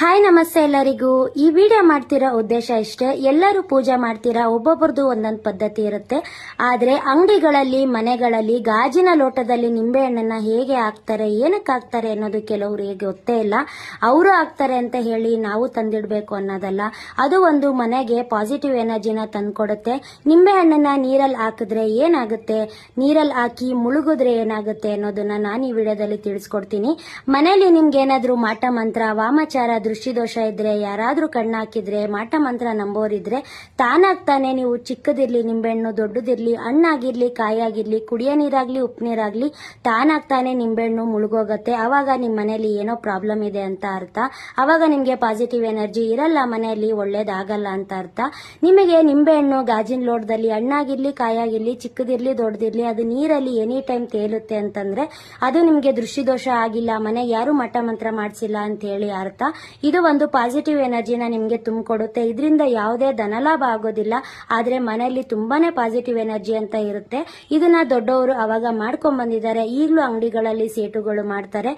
Hi, ನಮಸ್ತೆ ಎಲ್ಲರಿಗೂ. ಈ ವಿಡಿಯೋ ಮಾಡ್ತಿರೋ ಉದ್ದೇಶ ಇಷ್ಟೇ, ಎಲ್ಲರೂ ಪೂಜೆ ಮಾಡ್ತೀರಾ ಒಬ್ಬೊಬ್ರದ್ದು ಒಂದೊಂದು ಪದ್ಧತಿ ಇರುತ್ತೆ. ಆದರೆ ಅಂಗಡಿಗಳಲ್ಲಿ, ಮನೆಗಳಲ್ಲಿ, ಗಾಜಿನ ಲೋಟದಲ್ಲಿ ನಿಂಬೆ ಹಣ್ಣನ್ನ ಹೇಗೆ ಹಾಕ್ತಾರೆ, ಏನಕ್ಕೆ ಹಾಕ್ತಾರೆ ಅನ್ನೋದು ಕೆಲವರಿಗೆ ಗೊತ್ತೇ ಇಲ್ಲ. ಅವರು ಹಾಕ್ತಾರೆ ಅಂತ ಹೇಳಿ ನಾವು ತಂದಿಡಬೇಕು ಅನ್ನೋದಲ್ಲ. ಅದು ಒಂದು ಮನೆಗೆ ಪಾಸಿಟಿವ್ ಎನರ್ಜಿನ ತಂದುಕೊಡುತ್ತೆ. ನಿಂಬೆ ಹಣ್ಣನ್ನು ನೀರಲ್ಲಿ ಹಾಕಿದ್ರೆ ಏನಾಗುತ್ತೆ? ನೀರಲ್ಲಿ ಹಾಕಿ ಮುಳುಗಿದ್ರೆ ಏನಾಗುತ್ತೆ ಅನ್ನೋದನ್ನ ನಾನು ಈ ವಿಡಿಯೋದಲ್ಲಿ ತಿಳಿಸ್ಕೊಡ್ತೀನಿ. ಮನೆಯಲ್ಲಿ ನಿಮ್ಗೆ ಏನಾದರೂ ಮಾಟ, ಮಂತ್ರ, ವಾಮಾಚಾರ ದೃಷ್ಟಿದೋಷ ಇದ್ರೆ, ಯಾರಾದ್ರೂ ಕಣ್ಣಾಕಿದ್ರೆ, ಮಾಟ ಮಂತ್ರ ನಂಬೋರಿದ್ರೆ, ತಾನಾಗ್ತಾನೆ ನೀವು ಚಿಕ್ಕದಿರ್ಲಿ, ನಿಂಬೆಹಣ್ಣು ದೊಡ್ಡದಿರ್ಲಿ, ಹಣ್ಣಾಗಿರ್ಲಿ ಕಾಯಾಗಿರ್ಲಿ ಕುಡಿಯೋ ನೀರಾಗ್ಲಿ, ಉಪ್ಪು ನೀರಾಗ್ಲಿ, ತಾನಾಗ್ತಾನೆ ನಿಂಬೆಹಣ್ಣು ಮುಳುಗೋಗತ್ತೆ. ಅವಾಗ ನಿಮ್ಮ ಮನೆಯಲ್ಲಿ ಏನೋ ಪ್ರಾಬ್ಲಮ್ ಇದೆ ಅಂತ ಅರ್ಥ. ಅವಾಗ ನಿಮ್ಗೆ ಪಾಸಿಟಿವ್ ಎನರ್ಜಿ ಇರಲ್ಲ ಮನೆಯಲ್ಲಿ, ಒಳ್ಳೇದಾಗಲ್ಲ ಅಂತ ಅರ್ಥ. ನಿಮಗೆ ನಿಂಬೆಹಣ್ಣು ಗಾಜಿನ ಲೋಟದಲ್ಲಿ ಹಣ್ಣಾಗಿರ್ಲಿ ಕಾಯಾಗಿರ್ಲಿ ಚಿಕ್ಕದಿರ್ಲಿ, ದೊಡ್ಡದಿರ್ಲಿ, ಅದು ನೀರಲ್ಲಿ ಎನಿ ಟೈಮ್ ತೇಲುತ್ತೆ ಅಂತಂದ್ರೆ, ಅದು ನಿಮ್ಗೆ ದೃಷ್ಟಿದೋಷ ಆಗಿಲ್ಲ. ಮನೆಗೆ ಯಾರು ಮಠ ಮಂತ್ರ ಮಾಡಿಸಿಲ್ಲ ಅಂತ ಹೇಳಿ ಅರ್ಥ. ಇದು ಒಂದು ಪಾಸಿಟಿವ್ ಎನರ್ಜಿನ ನಿಮಗೆ ತುಂಬಿಕೊಡುತ್ತೆ. ಇದರಿಂದ ಯಾವುದೇ ಧನಲಾಭ ಆಗೋದಿಲ್ಲ, ಆದರೆ ಮನೆಯಲ್ಲಿ ತುಂಬಾನೇ ಪಾಸಿಟಿವ್ ಎನರ್ಜಿ ಅಂತ ಇರುತ್ತೆ. ಇದನ್ನ ದೊಡ್ಡವರು ಅವಾಗ ಮಾಡ್ಕೊಂಡ್ ಬಂದಿದ್ದಾರೆ. ಈಗಲೂ ಅಂಗಡಿಗಳಲ್ಲಿ ಸೇಟುಗಳು ಮಾಡ್ತಾರೆ.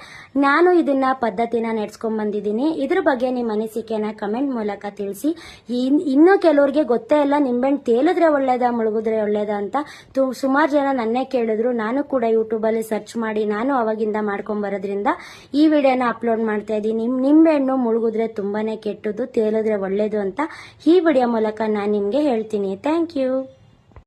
ನಾನು ಇದನ್ನ ಪದ್ಧತಿನ ನಡ್ಸ್ಕೊಂಡ್ ಬಂದಿದ್ದೀನಿ. ಇದ್ರ ಬಗ್ಗೆ ನಿಮ್ಮ ಅನಿಸಿಕೆನ ಕಮೆಂಟ್ ಮೂಲಕ ತಿಳಿಸಿ. ಇನ್ನೂ ಕೆಲವ್ರಿಗೆ ಗೊತ್ತೇ ಇಲ್ಲ ನಿಂಬೆಹಣ್ಣು ತೇಲಿದ್ರೆ ಒಳ್ಳೇದಾ, ಮುಳುಗಿದ್ರೆ ಒಳ್ಳೇದಾ ಅಂತ ಸುಮಾರು ಜನ ನನ್ನೇ ಕೇಳಿದ್ರು. ನಾನು ಕೂಡ ಯೂಟ್ಯೂಬಲ್ಲಿ ಸರ್ಚ್ ಮಾಡಿ, ನಾನು ಅವಾಗಿಂದ ಮಾಡ್ಕೊಂಡ್ ಬರೋದ್ರಿಂದ ಈ ವಿಡಿಯೋನ ಅಪ್ಲೋಡ್ ಮಾಡ್ತಾ ಇದ್ದೀನಿ. ನಿಂಬೆಹಣ್ಣು ಮುಳುಗಿದ್ರೆ ತುಂಬಾ ಕೆಟ್ಟದ್ದು ತೇಲಿದ್ರೆ ಒಳ್ಳೇದು ಅಂತ ಈ ವಿಡಿಯೋ ಮೂಲಕ ನಾನು ನಿಮಗೆ ಹೇಳ್ತೀನಿ. Thank you